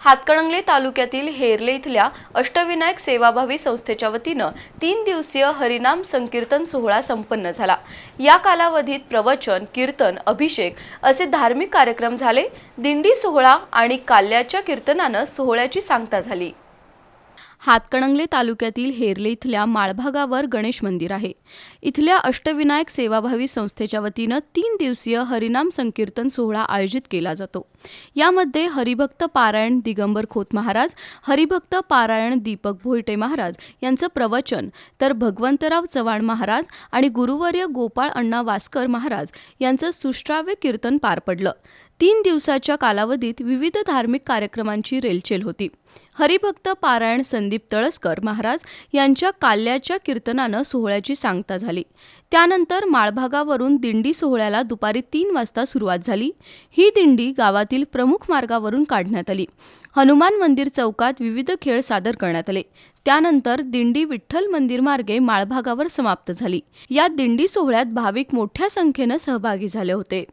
हातकणंगले तालुक्यातील हेरले इथल्या अष्टविनायक सेवाभावी संस्थेच्या वतीनं तीन दिवसीय हरिनाम संकीर्तन सोहळा संपन्न झाला. या कालावधीत प्रवचन कीर्तन अभिषेक असे धार्मिक कार्यक्रम झाले. दिंडी सोहळा आणि काल्याच्या कीर्तनानं सोहळ्याची सांगता झाली. हातकणंगले तालुक्यातील हेरले इथल्या माळभागावर गणेश मंदिर आहे. इथल्या अष्टविनायक सेवाभावी संस्थेच्या वतीनं तीन दिवसीय हरिनाम संकीर्तन सोहळा आयोजित केला जातो. यामध्ये हरिभक्त पारायण दिगंबर खोत महाराज हरिभक्त पारायण दीपक भोईटे महाराज यांचं प्रवचन तर भगवंतराव चव्हाण महाराज आणि गुरुवर्य गोपाळ अण्णा वास्कर महाराज यांचं सुश्राव्य कीर्तन पार पडलं. तीन दिवसाच्या कालावधीत विविध धार्मिक कार्यक्रमांची रेलचेल होती. हरिभक्त पारायण संदीप तळसकर महाराज यांच्या काल्याच्या कीर्तनानं सोहळ्याची सांगता झाली. त्यानंतर माळभागावरून दिंडी सोहळ्याला दुपारी तीन वाजता सुरुवात झाली. ही दिंडी गावातील प्रमुख मार्गावरून काढण्यात आली. हनुमान मंदिर चौकात विविध खेळ सादर करण्यात आले. त्यानंतर दिंडी विठ्ठल मंदिर मार्गे माळभागावर समाप्त झाली. या दिंडी सोहळ्यात भाविक मोठ्या संख्येनं सहभागी झाले होते.